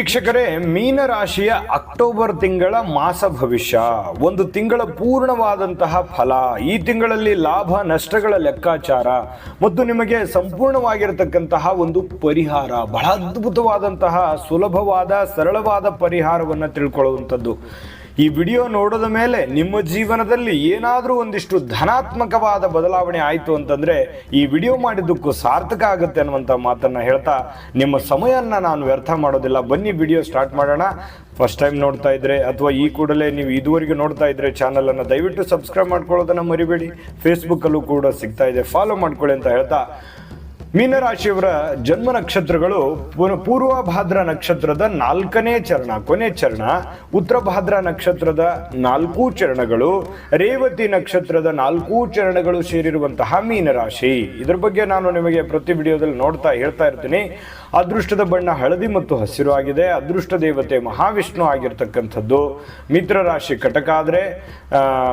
ವೀಕ್ಷಕರೇ, ಮೀನರಾಶಿಯ ಅಕ್ಟೋಬರ್ ತಿಂಗಳ ಮಾಸ ಭವಿಷ್ಯ. ಒಂದು ತಿಂಗಳ ಪೂರ್ಣವಾದಂತಹ ಫಲ. ಈ ತಿಂಗಳಲ್ಲಿ ಲಾಭ, ನಷ್ಟಗಳ ಲೆಕ್ಕಾಚಾರ. ಮತ್ತು ನಿಮಗೆ ಸಂಪೂರ್ಣವಾಗಿರತಕ್ಕಂತಹ ಒಂದು ಪರಿಹಾರ. ಬಹಳ ಅದ್ಭುತವಾದಂತಹ, ಸುಲಭವಾದ, ಸರಳವಾದ ಪರಿಹಾರವನ್ನು ತಿಳ್ಕೊಳ್ಳುವಂಥದ್ದು. ಈ ವಿಡಿಯೋ ನೋಡಿದ ಮೇಲೆ ನಿಮ್ಮ ಜೀವನದಲ್ಲಿ ಏನಾದರೂ ಒಂದಿಷ್ಟು ಧನಾತ್ಮಕವಾದ ಬದಲಾವಣೆ ಆಯಿತು ಅಂತಂದರೆ ಈ ವಿಡಿಯೋ ಮಾಡಿದ್ದಕ್ಕೂ ಸಾರ್ಥಕ ಆಗುತ್ತೆ ಅನ್ನುವಂಥ ಮಾತನ್ನು ಹೇಳ್ತಾ ನಿಮ್ಮ ಸಮಯವನ್ನು ನಾನು ವ್ಯರ್ಥ ಮಾಡೋದಿಲ್ಲ. ಬನ್ನಿ ವಿಡಿಯೋ ಸ್ಟಾರ್ಟ್ ಮಾಡೋಣ. ಫಸ್ಟ್ ಟೈಮ್ ನೋಡ್ತಾ ಇದ್ರೆ ಅಥವಾ ಈ ಕೂಡಲೇ ನೀವು ಇದುವರೆಗೂ ನೋಡ್ತಾ ಇದ್ರೆ ಚಾನಲನ್ನು ದಯವಿಟ್ಟು ಸಬ್ಸ್ಕ್ರೈಬ್ ಮಾಡ್ಕೊಳ್ಳೋದನ್ನು ಮರಿಬೇಡಿ. ಫೇಸ್ಬುಕ್ಕಲ್ಲೂ ಕೂಡ ಸಿಗ್ತಾ ಇದೆ. ಫಾಲೋ ಮಾಡ್ಕೊಳ್ಳಿ ಅಂತ ಹೇಳ್ತಾ ಮೀನರಾಶಿಯವರ ಜನ್ಮ ನಕ್ಷತ್ರಗಳು ಪೂರ್ವ- ಭಾದ್ರ ನಕ್ಷತ್ರದ ನಾಲ್ಕನೇ ಚರಣ, ಕೊನೆ ಚರಣ, ಉತ್ತರ ಭಾದ್ರ ನಕ್ಷತ್ರದ ನಾಲ್ಕು ಚರಣಗಳು, ರೇವತಿ ನಕ್ಷತ್ರದ ನಾಲ್ಕು ಚರಣಗಳು ಸೇರಿರುವಂತಹ ಮೀನರಾಶಿ. ಇದರ ಬಗ್ಗೆ ನಾನು ನಿಮಗೆ ಪ್ರತಿ ವಿಡಿಯೋದಲ್ಲಿ ನೋಡ್ತಾ ಹೇಳ್ತಾ ಇರ್ತೀನಿ. ಅದೃಷ್ಟದ ಬಣ್ಣ ಹಳದಿ ಮತ್ತು ಹಸಿರು ಆಗಿದೆ. ಅದೃಷ್ಟ ದೇವತೆ ಮಹಾವಿಷ್ಣು ಆಗಿರ್ತಕ್ಕಂಥದ್ದು. ಮಿತ್ರ ರಾಶಿ ಕಟಕ ಆದರೆ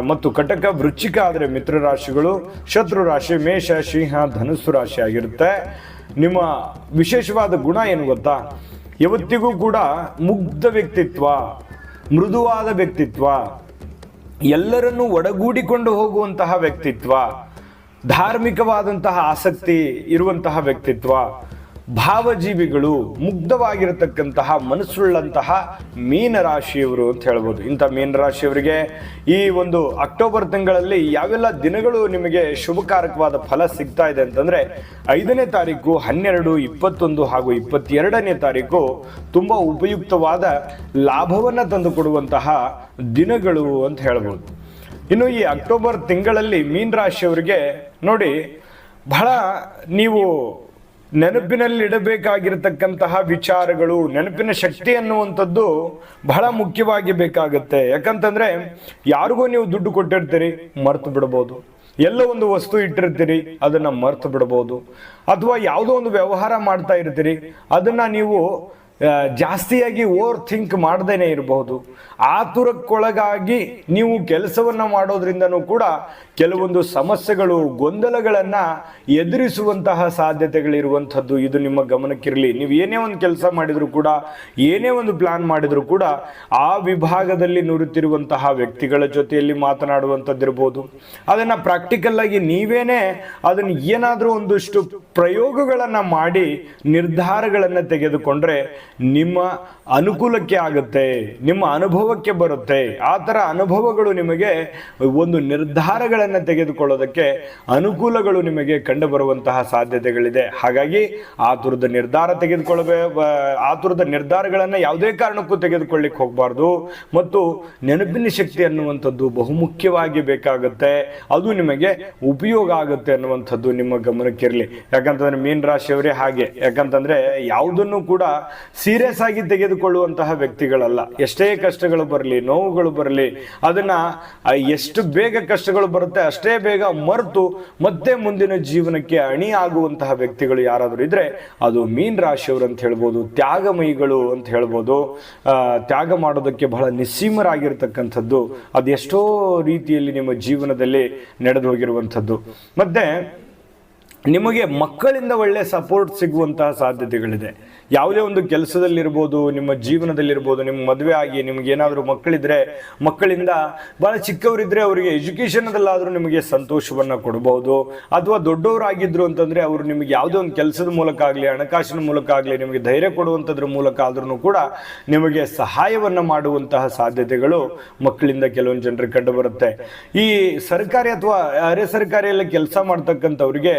ಮತ್ತು ಕಟಕ ವೃಶ್ಚಿಕ ಆದರೆ ಮಿತ್ರ ರಾಶಿಗಳು. ಶತ್ರು ರಾಶಿ ಮೇಷ, ಸಿಂಹ, ಧನುಸ್ಸು ರಾಶಿ ಆಗಿರುತ್ತೆ. ನಿಮ್ಮ ವಿಶೇಷವಾದ ಗುಣ ಏನು ಗೊತ್ತಾ? ಯಾವತ್ತಿಗೂ ಕೂಡ ಮುಗ್ಧ ವ್ಯಕ್ತಿತ್ವ, ಮೃದುವಾದ ವ್ಯಕ್ತಿತ್ವ, ಎಲ್ಲರನ್ನು ಒಡಗೂಡಿಕೊಂಡು ಹೋಗುವಂತಹ ವ್ಯಕ್ತಿತ್ವ, ಧಾರ್ಮಿಕವಾದಂತಹ ಆಸಕ್ತಿ ಇರುವಂತಹ ವ್ಯಕ್ತಿತ್ವ ಭಾವಜೀವಿಗಳು ಮುಗ್ಧವಾಗಿರತಕ್ಕಂತಹ ಮನಸ್ಸುಳ್ಳಂತಹ ಮೀನರಾಶಿಯವರು ಅಂತ ಹೇಳ್ಬೋದು. ಇಂಥ ಮೀನರಾಶಿಯವರಿಗೆ ಈ ಒಂದು ಅಕ್ಟೋಬರ್ ತಿಂಗಳಲ್ಲಿ ಯಾವೆಲ್ಲ ದಿನಗಳು ನಿಮಗೆ ಶುಭಕಾರಕವಾದ ಫಲ ಸಿಗ್ತಾ ಇದೆ ಅಂತಂದ್ರೆ ಐದನೇ ತಾರೀಕು, ಹನ್ನೆರಡು, ಇಪ್ಪತ್ತೊಂದು ಹಾಗೂ ಇಪ್ಪತ್ತೆರಡನೇ ತಾರೀಕು ತುಂಬ ಉಪಯುಕ್ತವಾದ ಲಾಭವನ್ನು ತಂದುಕೊಡುವಂತಹ ದಿನಗಳು ಅಂತ ಹೇಳ್ಬೋದು. ಇನ್ನು ಈ ಅಕ್ಟೋಬರ್ ತಿಂಗಳಲ್ಲಿ ಮೀನ ರಾಶಿಯವರಿಗೆ ನೋಡಿ ಬಹಳ ನೀವು ನೆನಪಿನಲ್ಲಿಡಬೇಕಾಗಿರತಕ್ಕಂತಹ ವಿಚಾರಗಳು, ನೆನಪಿನ ಶಕ್ತಿ ಅನ್ನುವಂಥದ್ದು ಬಹಳ ಮುಖ್ಯವಾಗಿ ಬೇಕಾಗುತ್ತೆ. ಯಾಕಂತಂದ್ರೆ ಯಾರಿಗೂ ನೀವು ದುಡ್ಡು ಕೊಟ್ಟಿರ್ತೀರಿ, ಮರ್ತು ಬಿಡ್ಬೋದು. ಎಲ್ಲೋ ಒಂದು ವಸ್ತು ಇಟ್ಟಿರ್ತೀರಿ, ಅದನ್ನ ಮರ್ತು ಬಿಡ್ಬೋದು. ಅಥವಾ ಯಾವುದೋ ಒಂದು ವ್ಯವಹಾರ ಮಾಡ್ತಾ ಇರ್ತೀರಿ, ಅದನ್ನ ನೀವು ಜಾಸ್ತಿಯಾಗಿ ಓವರ್ ಥಿಂಕ್ ಮಾಡ್ದೇನೆ ಇರಬಹುದು. ಆತುರಕ್ಕೊಳಗಾಗಿ ನೀವು ಕೆಲಸವನ್ನ ಮಾಡೋದ್ರಿಂದನೂ ಕೂಡ ಕೆಲವೊಂದು ಸಮಸ್ಯೆಗಳು, ಗೊಂದಲಗಳನ್ನು ಎದುರಿಸುವಂತಹ ಸಾಧ್ಯತೆಗಳಿರುವಂಥದ್ದು ಇದು ನಿಮ್ಮ ಗಮನಕ್ಕಿರಲಿ. ನೀವು ಏನೇ ಒಂದು ಕೆಲಸ ಮಾಡಿದರೂ ಕೂಡ, ಏನೇ ಒಂದು ಪ್ಲಾನ್ ಮಾಡಿದರೂ ಕೂಡ ಆ ವಿಭಾಗದಲ್ಲಿ ನುರಿತಿರುವಂತಹ ವ್ಯಕ್ತಿಗಳ ಜೊತೆಯಲ್ಲಿ ಮಾತನಾಡುವಂಥದ್ದಿರ್ಬೋದು. ಅದನ್ನ ಪ್ರಾಕ್ಟಿಕಲ್ ಆಗಿ ನೀವೇನೇ ಅದನ್ನ ಏನಾದರೂ ಒಂದಷ್ಟು ಪ್ರಯೋಗಗಳನ್ನು ಮಾಡಿ ನಿರ್ಧಾರಗಳನ್ನು ತೆಗೆದುಕೊಂಡ್ರೆ ನಿಮ್ಮ ಅನುಕೂಲಕ್ಕೆ ಆಗುತ್ತೆ, ನಿಮ್ಮ ಅನುಭವಕ್ಕೆ ಬರುತ್ತೆ. ಆ ಥರ ಅನುಭವಗಳು ನಿಮಗೆ ಒಂದು ನಿರ್ಧಾರಗಳನ್ನು ತೆಗೆದುಕೊಳ್ಳೋದಕ್ಕೆ ಅನುಕೂಲಗಳು ನಿಮಗೆ ಕಂಡು ಬರುವಂತಹ ಸಾಧ್ಯತೆಗಳಿದೆ. ಹಾಗಾಗಿ ಆತುರದ ನಿರ್ಧಾರ ತೆಗೆದುಕೊಳ್ಳಬೇ ಆತುರದ ನಿರ್ಧಾರಗಳನ್ನು ಯಾವುದೇ ಕಾರಣಕ್ಕೂ ತೆಗೆದುಕೊಳ್ಳಿಕ್ಕೆ ಹೋಗಬಾರ್ದು. ಮತ್ತು ನೆನಪಿನ ಶಕ್ತಿ ಅನ್ನುವಂಥದ್ದು ಬಹುಮುಖ್ಯವಾಗಿ ಬೇಕಾಗುತ್ತೆ. ಅದು ನಿಮಗೆ ಉಪಯೋಗ ಆಗುತ್ತೆ ಅನ್ನುವಂಥದ್ದು ನಿಮ್ಮ ಗಮನಕ್ಕಿರಲಿ ಯಾಕಂತಂದರೆ ಮೀನ್ ರಾಶಿಯವರೇ ಹಾಗೆ. ಯಾಕಂತಂದರೆ ಯಾವುದನ್ನು ಕೂಡ ಸೀರಿಯಸ್ ಆಗಿ ತೆಗೆದುಕೊಳ್ಳುವಂತಹ ವ್ಯಕ್ತಿಗಳಲ್ಲ. ಎಷ್ಟೇ ಕಷ್ಟಗಳು ಬರಲಿ, ನೋವುಗಳು ಬರಲಿ, ಅದನ್ನ ಎಷ್ಟು ಬೇಗ ಕಷ್ಟಗಳು ಬರುತ್ತೆ ಅಷ್ಟೇ ಬೇಗ ಮರೆತು ಮತ್ತೆ ಮುಂದಿನ ಜೀವನಕ್ಕೆ ಅಣಿ ಆಗುವಂತಹ ವ್ಯಕ್ತಿಗಳು ಯಾರಾದರೂ ಇದ್ರೆ ಅದು ಮೀನ್ ರಾಶಿಯವರು ಅಂತ ಹೇಳ್ಬೋದು, ತ್ಯಾಗಮಯಿಗಳು ಅಂತ ಹೇಳ್ಬೋದು. ತ್ಯಾಗ ಮಾಡೋದಕ್ಕೆ ಬಹಳ ನಿಸ್ಸೀಮರಾಗಿರ್ತಕ್ಕಂಥದ್ದು. ಅದೆಷ್ಟೋ ರೀತಿಯಲ್ಲಿ ನಿಮ್ಮ ಜೀವನದಲ್ಲಿ ನಡೆದು ಹೋಗಿರುವಂಥದ್ದು. ಮತ್ತೆ, ನಿಮಗೆ ಮಕ್ಕಳಿಂದ ಒಳ್ಳೆ ಸಪೋರ್ಟ್ ಸಿಗುವಂತಹ ಸಾಧ್ಯತೆಗಳಿದೆ. ಯಾವುದೇ ಒಂದು ಕೆಲಸದಲ್ಲಿರ್ಬೋದು, ನಿಮ್ಮ ಜೀವನದಲ್ಲಿರ್ಬೋದು, ನಿಮ್ಮ ಮದುವೆ ಆಗಿ ನಿಮ್ಗೆ ಏನಾದರೂ ಮಕ್ಕಳಿದ್ರೆ, ಮಕ್ಕಳಿಂದ ಬಹಳ ಚಿಕ್ಕವರಿದ್ರೆ ಅವರಿಗೆ ಎಜುಕೇಷನದಲ್ಲಾದರೂ ನಿಮಗೆ ಸಂತೋಷವನ್ನು ಕೊಡಬಹುದು ಅಥವಾ ದೊಡ್ಡವರಾಗಿದ್ರು ಅಂತಂದ್ರೆ ಅವರು ನಿಮಗೆ ಯಾವುದೇ ಒಂದು ಕೆಲಸದ ಮೂಲಕ ಆಗಲಿ, ಹಣಕಾಸಿನ ಮೂಲಕ ಆಗಲಿ, ನಿಮಗೆ ಧೈರ್ಯ ಕೊಡುವಂಥದ್ರ ಮೂಲಕ ಆದ್ರೂ ಕೂಡ ನಿಮಗೆ ಸಹಾಯವನ್ನು ಮಾಡುವಂತಹ ಸಾಧ್ಯತೆಗಳು ಮಕ್ಕಳಿಂದ ಕೆಲವೊಂದು ಜನರಿಗೆ ಕಂಡು ಬರುತ್ತೆ ಈ ಸರ್ಕಾರಿ ಅಥವಾ ಅರೆ ಸರ್ಕಾರಿಯಲ್ಲಿ ಕೆಲಸ ಮಾಡ್ತಕ್ಕಂಥವ್ರಿಗೆ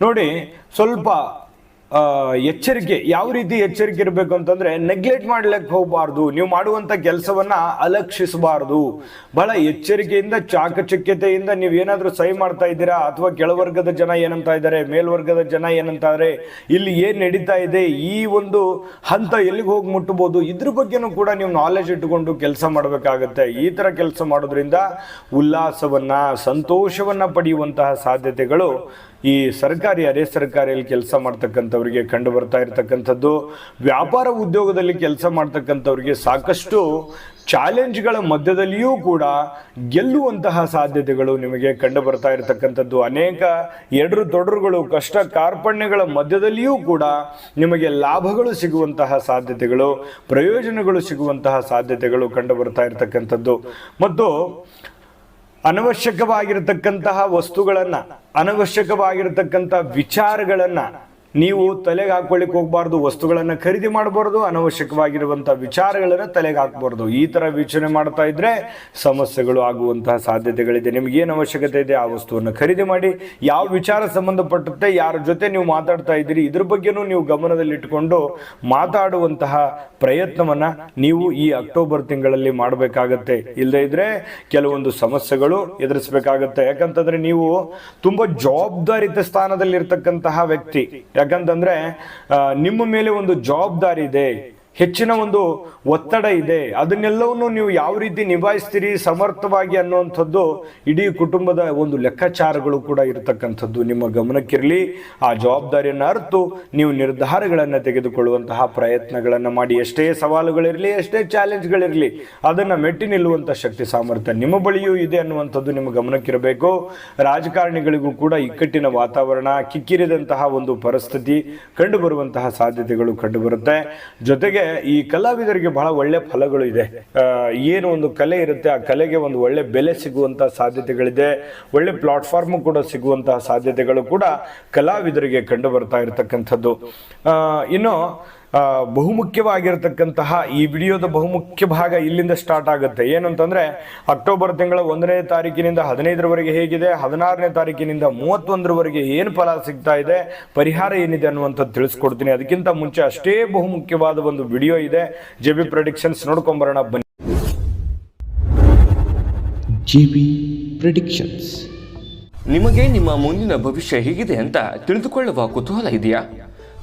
ನೋಡಿ ಸ್ವಲ್ಪ ಎಚ್ಚರಿಕೆ, ಯಾವ ರೀತಿ ಎಚ್ಚರಿಕೆ ಇರಬೇಕು ಅಂತಂದ್ರೆ ನೆಗ್ಲೆಕ್ಟ್ ಮಾಡ್ಲಿಕ್ಕೆ ಹೋಗಬಾರ್ದು. ನೀವು ಮಾಡುವಂತ ಕೆಲಸವನ್ನ ಅಲಕ್ಷಿಸಬಾರ್ದು. ಬಹಳ ಎಚ್ಚರಿಕೆಯಿಂದ, ಚಾಕಚಕ್ಯತೆಯಿಂದ ನೀವು ಏನಾದ್ರೂ ಸಹಿ ಮಾಡ್ತಾ ಇದ್ದೀರಾ? ಅಥವಾ ಕೆಳವರ್ಗದ ಜನ ಏನಂತ ಇದ್ದಾರೆ? ಮೇಲ್ವರ್ಗದ ಜನ ಏನಂತಾರೆ ಇಲ್ಲಿ ಏನ್ ನಡೀತಾ ಇದೆ? ಈ ಒಂದು ಹಂತ ಎಲ್ಲಿಗೆ ಹೋಗಿ ಮುಟ್ಟಬಹುದು ಇದ್ರ ಬಗ್ಗೆನೂ ಕೂಡ ನೀವು ನಾಲೆಜ್ ಇಟ್ಟುಕೊಂಡು ಕೆಲಸ ಮಾಡಬೇಕಾಗತ್ತೆ. ಈ ತರ ಕೆಲಸ ಮಾಡೋದ್ರಿಂದ ಉಲ್ಲಾಸವನ್ನ, ಸಂತೋಷವನ್ನ ಪಡೆಯುವಂತಹ ಸಾಧ್ಯತೆಗಳು ಈ ಸರ್ಕಾರಿ, ಅರೆ ಸರ್ಕಾರಿಯಲ್ಲಿ ಕೆಲಸ ಮಾಡ್ತಕ್ಕಂಥವ್ರಿಗೆ ಕಂಡು ಬರ್ತಾ ಇರತಕ್ಕಂಥದ್ದು, ವ್ಯಾಪಾರ ಉದ್ಯೋಗದಲ್ಲಿ ಕೆಲಸ ಮಾಡ್ತಕ್ಕಂಥವ್ರಿಗೆ ಸಾಕಷ್ಟು ಚಾಲೆಂಜ್ಗಳ ಮಧ್ಯದಲ್ಲಿಯೂ ಕೂಡ ಗೆಲ್ಲುವಂತಹ ಸಾಧ್ಯತೆಗಳು ನಿಮಗೆ ಕಂಡು ಬರ್ತಾ ಇರತಕ್ಕಂಥದ್ದು. ಅನೇಕ ಎಡರು ತೊಡರುಗಳು ಕಷ್ಟ ಕಾರ್ಪಣ್ಯಗಳ ಮಧ್ಯದಲ್ಲಿಯೂ ಕೂಡ ನಿಮಗೆ ಲಾಭಗಳು ಸಿಗುವಂತಹ ಸಾಧ್ಯತೆಗಳು, ಪ್ರಯೋಜನಗಳು ಸಿಗುವಂತಹ ಸಾಧ್ಯತೆಗಳು ಕಂಡು ಬರ್ತಾ ಇರತಕ್ಕಂಥದ್ದು. ಮತ್ತು ಅನವಶ್ಯಕವಾಗಿರತಕ್ಕಂತಹ ವಸ್ತುಗಳನ್ನ ಅನವಶ್ಯಕವಾಗಿರತಕ್ಕಂತಹ ವಿಚಾರಗಳನ್ನ ನೀವು ತಲೆಗೆ ಹಾಕೊಳ್ಳಿಕ್ಕೆ ಹೋಗ್ಬಾರ್ದು, ವಸ್ತುಗಳನ್ನ ಖರೀದಿ ಮಾಡಬಾರ್ದು ಅನವಶ್ಯಕವಾಗಿರುವಂಥ ವಿಚಾರಗಳನ್ನ ತಲೆಗೆ ಹಾಕ್ಬಾರ್ದು. ಈ ತರ ವೀಕ್ಷಣೆ ಮಾಡ್ತಾ ಇದ್ರೆ ಸಮಸ್ಯೆಗಳು ಆಗುವಂತಹ ಸಾಧ್ಯತೆಗಳಿದೆ. ನಿಮ್ಗೆ ಏನು ಅವಶ್ಯಕತೆ ಇದೆ ಆ ವಸ್ತುವನ್ನು ಖರೀದಿ ಮಾಡಿ, ಯಾವ ವಿಚಾರ ಸಂಬಂಧಪಟ್ಟಂತೆ, ಯಾರ ಜೊತೆ ನೀವು ಮಾತಾಡ್ತಾ ಇದ್ದೀರಿ, ಇದ್ರ ಬಗ್ಗೆನೂ ನೀವು ಗಮನದಲ್ಲಿಟ್ಟುಕೊಂಡು ಮಾತಾಡುವಂತಹ ಪ್ರಯತ್ನವನ್ನ ನೀವು ಈ ಅಕ್ಟೋಬರ್ ತಿಂಗಳಲ್ಲಿ ಮಾಡಬೇಕಾಗತ್ತೆ. ಇಲ್ಲದೇ ಇದ್ರೆ ಕೆಲವೊಂದು ಸಮಸ್ಯೆಗಳು ಎದುರಿಸಬೇಕಾಗತ್ತೆ. ಯಾಕಂತಂದ್ರೆ ನೀವು ತುಂಬಾ ಜವಾಬ್ದಾರಿತ ಸ್ಥಾನದಲ್ಲಿರ್ತಕ್ಕಂತಹ ವ್ಯಕ್ತಿ. ಯಾಕಂತಂದ್ರೆ ನಿಮ್ಮ ಮೇಲೆ ಒಂದು ಜವಾಬ್ದಾರಿ ಇದೆ. ಹೆಚ್ಚಿನ ಒಂದು ಒತ್ತಡ ಇದೆ. ಅದನ್ನೆಲ್ಲವನ್ನು ನೀವು ಯಾವ ರೀತಿ ನಿಭಾಯಿಸ್ತೀರಿ, ಸಮರ್ಥವಾಗಿ ಅನ್ನುವಂಥದ್ದು ಇಡೀ ಕುಟುಂಬದ ಒಂದು ಲೆಕ್ಕಾಚಾರಗಳು ಕೂಡ ಇರತಕ್ಕಂಥದ್ದು ನಿಮ್ಮ ಗಮನಕ್ಕಿರಲಿ. ಆ ಜವಾಬ್ದಾರಿಯನ್ನು ಅರ್ತು, ನೀವು ನಿರ್ಧಾರಗಳನ್ನು ತೆಗೆದುಕೊಳ್ಳುವಂತಹ ಪ್ರಯತ್ನಗಳನ್ನು ಮಾಡಿ. ಎಷ್ಟೇ ಸವಾಲುಗಳಿರಲಿ, ಎಷ್ಟೇ ಚಾಲೆಂಜ್ಗಳಿರಲಿ, ಅದನ್ನು ಮೆಟ್ಟಿ ನಿಲ್ಲುವಂಥ ಶಕ್ತಿ, ಸಾಮರ್ಥ್ಯ ನಿಮ್ಮ ಬಳಿಯೂ ಇದೆ ಅನ್ನುವಂಥದ್ದು ನಿಮ್ಮ ಗಮನಕ್ಕಿರಬೇಕು. ರಾಜಕಾರಣಿಗಳಿಗೂ ಕೂಡ ಇಕ್ಕಟ್ಟಿನ ವಾತಾವರಣ, ಕಿಕ್ಕಿರಿದಂತಹ ಒಂದು ಪರಿಸ್ಥಿತಿ ಕಂಡುಬರುವಂತಹ ಸಾಧ್ಯತೆಗಳು ಕಂಡುಬರುತ್ತೆ. ಜೊತೆಗೆ ಈ ಕಲಾವಿದರಿಗೆ ಬಹಳ ಒಳ್ಳೆ ಫಲಗಳು ಇದೆ. ಏನು ಒಂದು ಕಲೆ ಇರುತ್ತೆ, ಆ ಕಲೆಗೆ ಒಂದು ಒಳ್ಳೆ ಬೆಲೆ ಸಿಗುವಂತಹ ಸಾಧ್ಯತೆಗಳಿದೆ. ಒಳ್ಳೆ ಪ್ಲಾಟ್ಫಾರ್ಮ್ ಕೂಡ ಸಿಗುವಂತಹ ಸಾಧ್ಯತೆಗಳು ಕೂಡ ಕಲಾವಿದರಿಗೆ ಕಂಡು ಬರ್ತಾ ಇರತಕ್ಕಂಥದ್ದು. ಇನ್ನು ಬಹುಮುಖ್ಯವಾಗಿರತಕ್ಕಂತಹ ಈ ವಿಡಿಯೋದ ಬಹುಮುಖ್ಯ ಭಾಗ ಇಲ್ಲಿಂದ ಸ್ಟಾರ್ಟ್ ಆಗುತ್ತೆ. ಏನು ಅಂತಂದ್ರೆ ಅಕ್ಟೋಬರ್ ತಿಂಗಳ ಒಂದನೇ ತಾರೀಕಿನಿಂದ ಹದಿನೈದರವರೆಗೆ ಹೇಗಿದೆ ಹದಿನಾರನೇ ತಾರೀಕಿನಿಂದ ಮೂವತ್ತೊಂದರವರೆಗೆ ಏನು ಫಲ ಸಿಗ್ತಾ ಇದೆ ಪರಿಹಾರ ಏನಿದೆ ಅನ್ನುವಂಥದ್ದು ತಿಳಿಸ್ಕೊಡ್ತೀನಿ. ಅದಕ್ಕಿಂತ ಮುಂಚೆ ಅಷ್ಟೇ ಬಹುಮುಖ್ಯವಾದ ಒಂದು ವಿಡಿಯೋ ಇದೆ. ಜೆ ಬಿ ಪ್ರೊಡಿಕ್ಷನ್ಸ್ ನೋಡ್ಕೊಂಬರೋಣ ಬನ್ನಿ. ನಿಮಗೆ ನಿಮ್ಮ ಮುಂದಿನ ಭವಿಷ್ಯ ಹೇಗಿದೆ ಅಂತ ತಿಳಿದುಕೊಳ್ಳುವ ಕುತೂಹಲ ಇದೆಯಾ?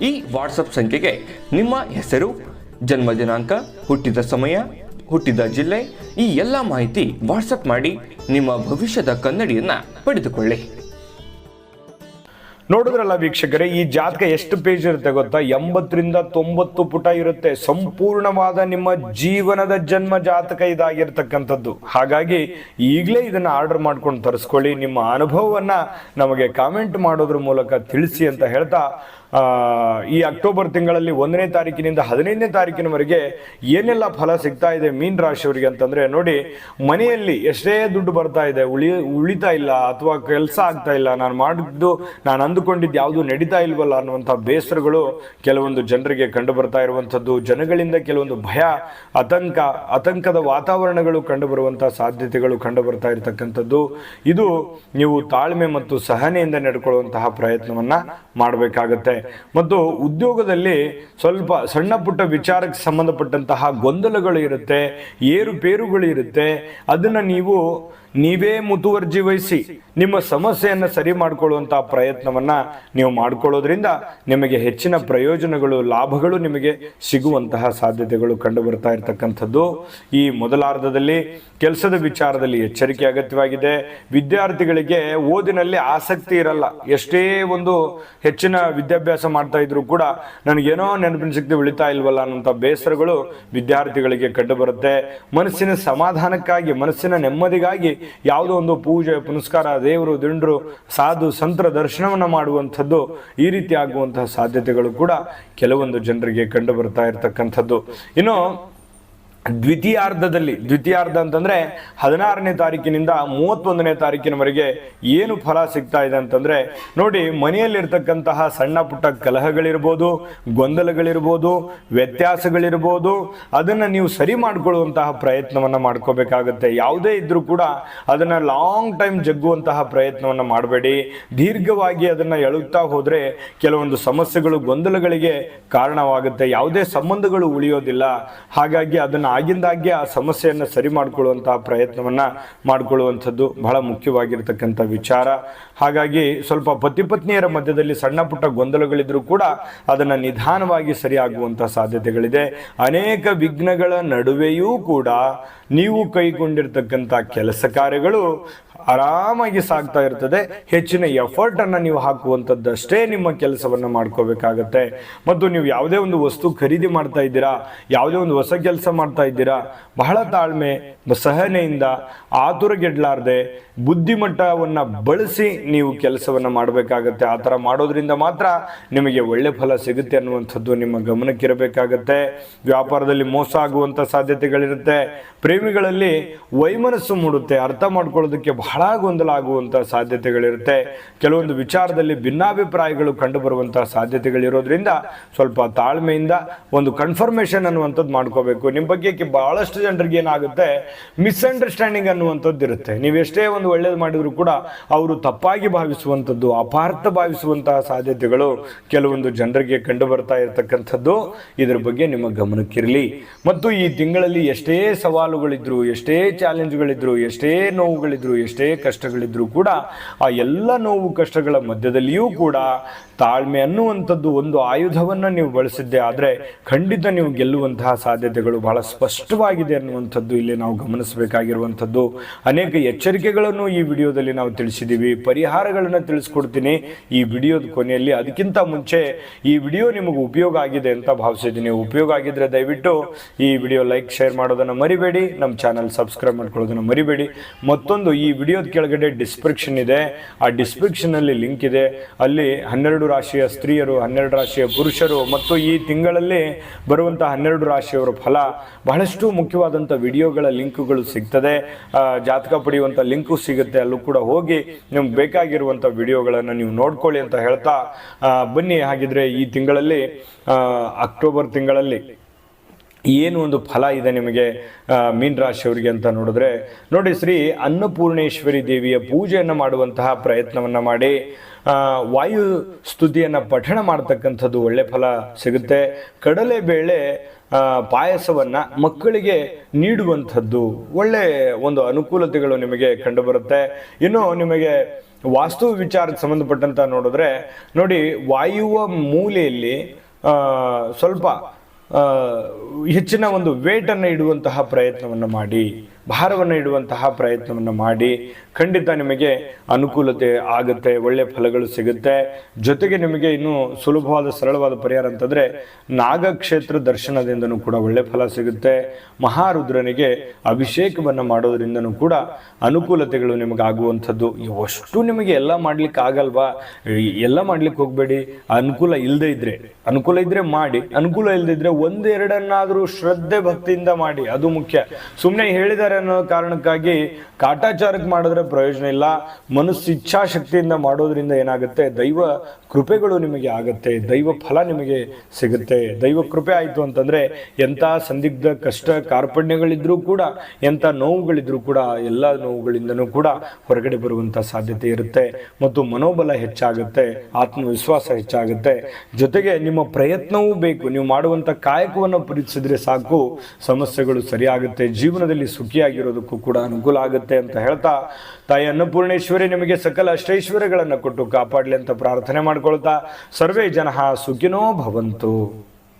ಈ ವಾಟ್ಸಪ್ ಸಂಖ್ಯೆಗೆ ನಿಮ್ಮ ಹೆಸರು, ಜನ್ಮ ದಿನಾಂಕ, ಹುಟ್ಟಿದ ಸಮಯ, ಹುಟ್ಟಿದ ಜಿಲ್ಲೆ, ಈ ಎಲ್ಲ ಮಾಹಿತಿ ವಾಟ್ಸಪ್ ಮಾಡಿ ನಿಮ್ಮ ಭವಿಷ್ಯದ ಕನ್ನಡಿಯನ್ನು ಪಡೆದುಕೊಳ್ಳಿ. ನೋಡಿದ್ರಲ್ಲ ವೀಕ್ಷಕರೇ, ಈ ಜಾತಕ ಎಷ್ಟು ಪೇಜ್ ಇರುತ್ತೆ ಗೊತ್ತಾ? ಎಂಬತ್ತರಿಂದ ತೊಂಬತ್ತು ಪುಟ ಇರುತ್ತೆ. ಸಂಪೂರ್ಣವಾದ ನಿಮ್ಮ ಜೀವನದ ಜನ್ಮ ಜಾತಕ ಇದಾಗಿರ್ತಕ್ಕಂಥದ್ದು. ಹಾಗಾಗಿ ಈಗಲೇ ಇದನ್ನ ಆರ್ಡರ್ ಮಾಡ್ಕೊಂಡು ತರಿಸ್ಕೊಳ್ಳಿ. ನಿಮ್ಮ ಅನುಭವವನ್ನ ನಮಗೆ ಕಾಮೆಂಟ್ ಮಾಡೋದ್ರ ಮೂಲಕ ತಿಳಿಸಿ ಅಂತ ಹೇಳ್ತಾ ಈ ಅಕ್ಟೋಬರ್ ತಿಂಗಳಲ್ಲಿ ಒಂದನೇ ತಾರೀಕಿನಿಂದ ಹದಿನೈದನೇ ತಾರೀಕಿನವರೆಗೆ ಏನೆಲ್ಲ ಫಲ ಸಿಗ್ತಾ ಇದೆ ಮೀನ್ ರಾಶಿಯವರಿಗೆ ಅಂತಂದ್ರೆ ನೋಡಿ, ಮನೆಯಲ್ಲಿ ಎಷ್ಟೇ ದುಡ್ಡು ಬರ್ತಾ ಇದೆ, ಉಳಿ, ಉಳಿತಾ ಇಲ್ಲ ಅಥವಾ ಕೆಲಸ ಆಗ್ತಾ ಇಲ್ಲ, ನಾನು ಮಾಡಿದ್ದು, ನಾನು ಅಂದುಕೊಂಡಿದ್ದು ಯಾವುದು ನಡೀತಾ ಇಲ್ವಲ್ಲ ಅನ್ನುವಂಥ ಬೇಸರಗಳು ಕೆಲವೊಂದು ಜನರಿಗೆ ಕಂಡು ಬರ್ತಾ ಇರುವಂಥದ್ದು. ಜನಗಳಿಂದ ಕೆಲವೊಂದು ಭಯ, ಆತಂಕ, ಆತಂಕದ ವಾತಾವರಣಗಳು ಕಂಡು ಬರುವಂತಹ ಸಾಧ್ಯತೆಗಳು ಕಂಡು ಬರ್ತಾ ಇರತಕ್ಕಂಥದ್ದು. ಇದು ನೀವು ತಾಳ್ಮೆ ಮತ್ತು ಸಹನೆಯಿಂದ ನಡ್ಕೊಳ್ಳುವಂತಹ ಪ್ರಯತ್ನವನ್ನ ಮಾಡಬೇಕಾಗತ್ತೆ. ಮತ್ತು ಉದ್ಯೋಗದಲ್ಲಿ ಸ್ವಲ್ಪ ಸಣ್ಣ ಪುಟ್ಟ ವಿಚಾರಕ್ಕೆ ಸಂಬಂಧಪಟ್ಟಂತಹ ಗೊಂದಲಗಳು ಇರುತ್ತೆ, ಏರುಪೇರುಗಳು ಇರುತ್ತೆ. ಅದನ್ನು ನೀವು ನೀವೇ ಮುತುವರ್ಜಿ ವಹಿಸಿ. ನಿಮ್ಮ ಸಮಸ್ಯೆಯನ್ನು ಸರಿ ಮಾಡಿಕೊಳ್ಳುವಂಥ ಪ್ರಯತ್ನವನ್ನು ನೀವು ಮಾಡಿಕೊಳ್ಳೋದ್ರಿಂದ ನಿಮಗೆ ಹೆಚ್ಚಿನ ಪ್ರಯೋಜನಗಳು, ಲಾಭಗಳು ನಿಮಗೆ ಸಿಗುವಂತಹ ಸಾಧ್ಯತೆಗಳು ಕಂಡು ಬರ್ತಾ ಇರತಕ್ಕಂಥದ್ದು. ಈ ಮೊದಲಾರ್ಧದಲ್ಲಿ ಕೆಲಸದ ವಿಚಾರದಲ್ಲಿ ಎಚ್ಚರಿಕೆ ಅಗತ್ಯವಾಗಿದೆ. ವಿದ್ಯಾರ್ಥಿಗಳಿಗೆ ಓದಿನಲ್ಲಿ ಆಸಕ್ತಿ ಇರಲ್ಲ. ಎಷ್ಟೇ ಒಂದು ಹೆಚ್ಚಿನ ವಿದ್ಯಾಭ್ಯಾಸ ಮಾಡ್ತಾ ಇದ್ರು ಕೂಡ ನನಗೇನೋ ನೆನಪಿನ ಶಕ್ತಿ ಉಳಿತಾ ಇಲ್ವಲ್ಲ ಅನ್ನೋಂಥ ಬೇಸರಗಳು ವಿದ್ಯಾರ್ಥಿಗಳಿಗೆ ಕಂಡು ಬರುತ್ತೆ ಮನಸ್ಸಿನ ಸಮಾಧಾನಕ್ಕಾಗಿ, ಮನಸ್ಸಿನ ನೆಮ್ಮದಿಗಾಗಿ ಯಾವುದೋ ಒಂದು ಪೂಜೆ, ಪುನಸ್ಕಾರ ದೇವರು ದಿಂಡ್ರು ಸಾಧು ಸಂತರ ದರ್ಶನವನ್ನು ಮಾಡುವಂಥದ್ದು ಈ ರೀತಿ ಆಗುವಂತಹ ಸಾಧ್ಯತೆಗಳು ಕೂಡ ಕೆಲವೊಂದು ಜನರಿಗೆ ಕಂಡು ಬರ್ತಾ ಇರತಕ್ಕಂಥದ್ದು. ಇನ್ನು ದ್ವಿತೀಯಾರ್ಧದಲ್ಲಿ, ದ್ವಿತೀಯಾರ್ಧ ಅಂತಂದ್ರೆ ಹದಿನಾರನೇ ತಾರೀಕಿನಿಂದ ಮೂವತ್ತೊಂದನೇ ತಾರೀಕಿನವರೆಗೆ ಏನು ಫಲ ಸಿಗ್ತಾ ಇದೆ ಅಂತಂದ್ರೆ, ನೋಡಿ ಮನೆಯಲ್ಲಿರ್ತಕ್ಕಂತಹ ಸಣ್ಣ ಪುಟ್ಟ ಕಲಹಗಳಿರ್ಬೋದು, ಗೊಂದಲಗಳಿರ್ಬೋದು, ವ್ಯತ್ಯಾಸಗಳಿರ್ಬೋದು, ಅದನ್ನ ನೀವು ಸರಿ ಮಾಡಿಕೊಳ್ಳುವಂತಹ ಪ್ರಯತ್ನವನ್ನ ಮಾಡ್ಕೋಬೇಕಾಗತ್ತೆ. ಯಾವುದೇ ಇದ್ರೂ ಕೂಡ ಅದನ್ನ ಲಾಂಗ್ ಟೈಮ್ ಜಗ್ಗುವಂತಹ ಪ್ರಯತ್ನವನ್ನ ಮಾಡಬೇಡಿ. ದೀರ್ಘವಾಗಿ ಅದನ್ನ ಎಳುತ್ತಾ ಹೋದರೆ ಕೆಲವೊಂದು ಸಮಸ್ಯೆಗಳು, ಗೊಂದಲಗಳಿಗೆ ಕಾರಣವಾಗುತ್ತೆ. ಯಾವುದೇ ಸಂಬಂಧಗಳು ಉಳಿಯೋದಿಲ್ಲ. ಹಾಗಾಗಿ ಅದನ್ನ ಆಗಿಂದಾಗ್ಗೆ ಆ ಸಮಸ್ಯೆಯನ್ನು ಸರಿ ಮಾಡಿಕೊಳ್ಳುವಂತಹ ಪ್ರಯತ್ನವನ್ನ ಮಾಡಿಕೊಳ್ಳುವಂಥದ್ದು ಬಹಳ ಮುಖ್ಯವಾಗಿರ್ತಕ್ಕಂಥ ವಿಚಾರ. ಹಾಗಾಗಿ ಸ್ವಲ್ಪ ಪತಿ ಪತ್ನಿಯರ ಮಧ್ಯದಲ್ಲಿ ಸಣ್ಣ ಪುಟ್ಟ ಗೊಂದಲಗಳಿದ್ರೂ ಕೂಡ ಅದನ್ನ ನಿಧಾನವಾಗಿ ಸರಿಯಾಗುವಂತಹ ಸಾಧ್ಯತೆಗಳಿದೆ. ಅನೇಕ ವಿಘ್ನಗಳ ನಡುವೆಯೂ ಕೂಡ ನೀವು ಕೈಗೊಂಡಿರ್ತಕ್ಕಂಥ ಕೆಲಸ ಕಾರ್ಯಗಳು ಆರಾಮಾಗಿ ಸಾಗ್ತಾ ಇರ್ತದೆ. ಹೆಚ್ಚಿನ ಎಫರ್ಟ್ ಅನ್ನ ನೀವು ಹಾಕುವಂಥದ್ದಷ್ಟೇ ನಿಮ್ಮ ಕೆಲಸವನ್ನ ಮಾಡ್ಕೋಬೇಕಾಗತ್ತೆ. ಮತ್ತು ನೀವು ಯಾವುದೇ ಒಂದು ವಸ್ತು ಖರೀದಿ ಮಾಡ್ತಾ ಇದ್ದೀರಾ, ಯಾವುದೇ ಒಂದು ಹೊಸ ಕೆಲಸ ಮಾಡ್ತಾ ಇದ್ದೀರಾ, ಬಹಳ ತಾಳ್ಮೆ, ಸಹನೆಯಿಂದ ಆತುರಗೆಡ್ಲಾರ್ದೆ ಬುದ್ಧಿಮಟ್ಟವನ್ನು ಬಳಸಿ ನೀವು ಕೆಲಸವನ್ನ ಮಾಡಬೇಕಾಗತ್ತೆ. ಆ ಥರ ಮಾಡೋದ್ರಿಂದ ಮಾತ್ರ ನಿಮಗೆ ಒಳ್ಳೆ ಫಲ ಸಿಗುತ್ತೆ ಅನ್ನುವಂಥದ್ದು ನಿಮ್ಮ ಗಮನಕ್ಕಿರಬೇಕಾಗತ್ತೆ. ವ್ಯಾಪಾರದಲ್ಲಿ ಮೋಸ ಆಗುವಂಥ ಸಾಧ್ಯತೆಗಳಿರುತ್ತೆ. ಪ್ರೇಮಿಗಳಲ್ಲಿ ವೈಮನಸ್ಸು ಮೂಡುತ್ತೆ. ಅರ್ಥ ಮಾಡ್ಕೊಳ್ಳೋದಕ್ಕೆ ಬಹಳ ಗೊಂದಲ ಆಗುವಂಥ ಸಾಧ್ಯತೆಗಳಿರುತ್ತೆ. ಕೆಲವೊಂದು ವಿಚಾರದಲ್ಲಿ ಭಿನ್ನಾಭಿಪ್ರಾಯಗಳು ಕಂಡುಬರುವಂಥ ಸಾಧ್ಯತೆಗಳಿರೋದ್ರಿಂದ ಸ್ವಲ್ಪ ತಾಳ್ಮೆಯಿಂದ ಒಂದು ಕನ್ಫರ್ಮೇಷನ್ ಅನ್ನುವಂಥದ್ದು ಮಾಡ್ಕೋಬೇಕು. ನಿಮ್ಮ ಬಗ್ಗೆ ಬಹಳಷ್ಟು ಜನರಿಗೆ ಏನಾಗುತ್ತೆ? ಮಿಸ್ಅಂಡರ್ಸ್ಟ್ಯಾಂಡಿಂಗ್ ಅನ್ನುವಂಥದ್ದು ಇರುತ್ತೆ. ನೀವು ಎಷ್ಟೇ ಒಂದು ಒಳ್ಳೇದು ಮಾಡಿದರೂ ಕೂಡ ಅವರು ತಪ್ಪಾಗಿ ಭಾವಿಸುವಂಥದ್ದು, ಅಪಾರ್ಥ ಭಾವಿಸುವಂತಹ ಸಾಧ್ಯತೆಗಳು ಕೆಲವೊಂದು ಜನರಿಗೆ ಕಂಡು ಬರ್ತಾ ಇರತಕ್ಕಂಥದ್ದು. ಇದರ ಬಗ್ಗೆ ನಿಮ್ಮ ಗಮನಕ್ಕಿರಲಿ. ಮತ್ತು ಈ ತಿಂಗಳಲ್ಲಿ ಎಷ್ಟೇ ಸವಾಲುಗಳಿದ್ರು, ಎಷ್ಟೇ ಚಾಲೆಂಜ್ಗಳಿದ್ರು ಎಷ್ಟೇ ನೋವುಗಳಿದ್ರು, ಎಷ್ಟೇ ಕಷ್ಟಗಳಿದ್ರು ಕೂಡ ಆ ಎಲ್ಲ ನೋವು ಕಷ್ಟಗಳ ಮಧ್ಯದಲ್ಲಿಯೂ ಕೂಡ ತಾಳ್ಮೆ ಅನ್ನುವಂಥದ್ದು ಒಂದು ಆಯುಧವನ್ನು ನೀವು ಬಳಸಿದ್ದೆ ಆದರೆ ಖಂಡಿತ ನೀವು ಗೆಲ್ಲುವಂತಹ ಸಾಧ್ಯತೆಗಳು ಬಹಳ ಸ್ಪಷ್ಟವಾಗಿದೆ ಅನ್ನುವಂಥದ್ದು ಇಲ್ಲಿ ನಾವು ಗಮನಿಸಬೇಕಾಗಿರುವಂಥದ್ದು. ಅನೇಕ ಎಚ್ಚರಿಕೆಗಳನ್ನು ಈ ವಿಡಿಯೋದಲ್ಲಿ ನಾವು ತಿಳಿಸಿದ್ದೀವಿ. ಪರಿಹಾರಗಳನ್ನು ತಿಳಿಸ್ಕೊಡ್ತೀನಿ ಈ ವಿಡಿಯೋದ ಕೊನೆಯಲ್ಲಿ. ಅದಕ್ಕಿಂತ ಮುಂಚೆ ಈ ವಿಡಿಯೋ ನಿಮಗೆ ಉಪಯೋಗ ಆಗಿದೆ ಅಂತ ಭಾವಿಸಿದ್ದೀನಿ. ಉಪಯೋಗ ಆಗಿದ್ರೆ ದಯವಿಟ್ಟು ಈ ವಿಡಿಯೋ ಲೈಕ್, ಶೇರ್ ಮಾಡೋದನ್ನು ಮರಿಬೇಡಿ. ನಮ್ಮ ಚಾನಲ್ ಸಬ್ಸ್ಕ್ರೈಬ್ ಮಾಡ್ಕೊಳ್ಳೋದನ್ನು ಮರಿಬೇಡಿ. ಮತ್ತೊಂದು ಈ ವಿಡಿಯೋದ ಕೆಳಗಡೆ ಡಿಸ್ಕ್ರಿಪ್ಷನ್ ಇದೆ. ಆ ಡಿಸ್ಕ್ರಿಪ್ಷನ್ ಅಲ್ಲಿ ಲಿಂಕ್ ಇದೆ. ಅಲ್ಲಿ ಹನ್ನೆರಡು ರಾಶಿಯ ಸ್ತ್ರೀಯರು, ಹನ್ನೆರಡು ರಾಶಿಯ ಪುರುಷರು ಮತ್ತು ಈ ತಿಂಗಳಲ್ಲಿ ಬರುವಂತಹ ಹನ್ನೆರಡು ರಾಶಿಯವರ ಫಲ. ಬಹಳಷ್ಟು ಮುಖ್ಯವಾದಂಥ ವಿಡಿಯೋಗಳ ಲಿಂಕ್ಗಳು ಸಿಗ್ತದೆ. ಜಾತಕ ಪಡೆಯುವಂಥ ಲಿಂಕು ಸಿಗುತ್ತೆ. ಅಲ್ಲೂ ಕೂಡ ಹೋಗಿ ನಿಮ್ಗೆ ಬೇಕಾಗಿರುವಂಥ ವಿಡಿಯೋಗಳನ್ನು ನೀವು ನೋಡ್ಕೊಳ್ಳಿ ಅಂತ ಹೇಳ್ತಾ ಬನ್ನಿ. ಹಾಗಿದ್ರೆ ಈ ತಿಂಗಳಲ್ಲಿ ಅಕ್ಟೋಬರ್ ತಿಂಗಳಲ್ಲಿ ಏನು ಒಂದು ಫಲ ಇದೆ ನಿಮಗೆ ಮೀನ್ ರಾಶಿಯವರಿಗೆ ಅಂತ ನೋಡಿದ್ರೆ, ನೋಡಿ ಶ್ರೀ ಅನ್ನಪೂರ್ಣೇಶ್ವರಿ ದೇವಿಯ ಪೂಜೆಯನ್ನು ಮಾಡುವಂತಹ ಪ್ರಯತ್ನವನ್ನು ಮಾಡಿ ವಾಯು ಸ್ತುತಿಯನ್ನು ಪಠಣ ಮಾಡ್ತಕ್ಕಂಥದ್ದು ಒಳ್ಳೆ ಫಲ ಸಿಗುತ್ತೆ. ಕಡಲೆಬೇಳೆ ಬೇಳೆ ಪಾಯಸವನ್ನ ಮಕ್ಕಳಿಗೆ ನೀಡುವಂಥದ್ದು ಒಳ್ಳೆ ಒಂದು ಅನುಕೂಲತೆಗಳು ನಿಮಗೆ ಕಂಡುಬರುತ್ತೆ. ಇನ್ನು ನಿಮಗೆ ವಾಸ್ತು ವಿಚಾರಕ್ಕೆ ಸಂಬಂಧಪಟ್ಟಂತ ನೋಡಿದ್ರೆ, ನೋಡಿ ವಾಯುವ ಮೂಲೆಯಲ್ಲಿ ಸ್ವಲ್ಪ ಹೆಚ್ಚಿನ ಒಂದು ವೇಟನ್ನು ಇಡುವಂತಹ ಪ್ರಯತ್ನವನ್ನು ಮಾಡಿ ಭಾರವನ್ನು ಇಡುವಂತಹ ಪ್ರಯತ್ನವನ್ನು ಮಾಡಿ ಖಂಡಿತ ನಿಮಗೆ ಅನುಕೂಲತೆ ಆಗುತ್ತೆ, ಒಳ್ಳೆ ಫಲಗಳು ಸಿಗುತ್ತೆ. ಜೊತೆಗೆ ನಿಮಗೆ ಇನ್ನೂ ಸುಲಭವಾದ, ಸರಳವಾದ ಪರಿಹಾರ ಅಂತಂದ್ರೆ ನಾಗಕ್ಷೇತ್ರ ದರ್ಶನದಿಂದನೂ ಕೂಡ ಒಳ್ಳೆ ಫಲ ಸಿಗುತ್ತೆ. ಮಹಾರುದ್ರನಿಗೆ ಅಭಿಷೇಕವನ್ನು ಮಾಡೋದ್ರಿಂದನೂ ಕೂಡ ಅನುಕೂಲತೆಗಳು ನಿಮಗೆ ಆಗುವಂಥದ್ದು. ಅಷ್ಟು ನಿಮಗೆ ಎಲ್ಲ ಮಾಡ್ಲಿಕ್ಕೆ ಆಗಲ್ವಾ? ಎಲ್ಲ ಮಾಡ್ಲಿಕ್ಕೆ ಹೋಗಬೇಡಿ. ಅನುಕೂಲ ಇಲ್ಲದೆ ಇದ್ರೆ, ಅನುಕೂಲ ಇದ್ರೆ ಮಾಡಿ, ಅನುಕೂಲ ಇಲ್ಲದೆ ಇದ್ರೆ ಒಂದೆರಡನ್ನಾದರೂ ಶ್ರದ್ಧೆ ಭಕ್ತಿಯಿಂದ ಮಾಡಿ, ಅದು ಮುಖ್ಯ. ಸುಮ್ಮನೆ ಹೇಳಿದ್ದಾರೆ ಅನ್ನೋ ಕಾರಣಕ್ಕಾಗಿ ಕಾಟಾಚಾರಕ್ಕೆ ಮಾಡಿದ್ರೆ ಪ್ರಯೋಜನ ಇಲ್ಲ. ಮನಸ್ಸು ಇಚ್ಛಾಶಕ್ತಿಯಿಂದ ಮಾಡೋದ್ರಿಂದ ಏನಾಗುತ್ತೆ? ದೈವ ಕೃಪೆಗಳು ನಿಮಗೆ ಆಗುತ್ತೆ. ದೈವ ಫಲ ನಿಮಗೆ ಸಿಗುತ್ತೆ. ದೈವ ಕೃಪೆ ಆಯಿತು ಅಂತಂದರೆ ಎಂಥ ಸಂದಿಗ್ಧ ಕಷ್ಟ ಕಾರ್ಪಣ್ಯಗಳಿದ್ರೂ ಕೂಡ, ಎಂಥ ನೋವುಗಳಿದ್ರೂ ಕೂಡ, ಎಲ್ಲ ನೋವುಗಳಿಂದನೂ ಕೂಡ ಹೊರಗಡೆ ಬರುವಂಥ ಸಾಧ್ಯತೆ ಇರುತ್ತೆ. ಮತ್ತು ಮನೋಬಲ ಹೆಚ್ಚಾಗುತ್ತೆ. ಆತ್ಮವಿಶ್ವಾಸ ಹೆಚ್ಚಾಗುತ್ತೆ. ಜೊತೆಗೆ ನಿಮ್ಮ ಪ್ರಯತ್ನವೂ ಬೇಕು. ನೀವು ಮಾಡುವಂಥ ಕಾಯಕವನ್ನು ಪ್ರೀತಿಸಿದ್ರೆ ಸಾಕು. ಸಮಸ್ಯೆಗಳು ಸರಿಯಾಗುತ್ತೆ. ಜೀವನದಲ್ಲಿ ಸುಖಿಯಾಗಿರೋದಕ್ಕೂ ಕೂಡ ಅನುಕೂಲ ಆಗುತ್ತೆ ಅಂತ ಹೇಳ್ತಾ ತಾಯಿ ಅನ್ನಪೂರ್ಣೇಶ್ವರಿ ನಿಮಗೆ ಸಕಲ ಅಷ್ಟೈಶ್ವರ್ಯಗಳನ್ನು ಕೊಟ್ಟು ಕಾಪಾಡಲಿ ಅಂತ ಪ್ರಾರ್ಥನೆ ಮಾಡ್ಕೊಳ್ತಾ ಸರ್ವೇ ಜನ ಸುಖಿನೋ ಭವಂತು.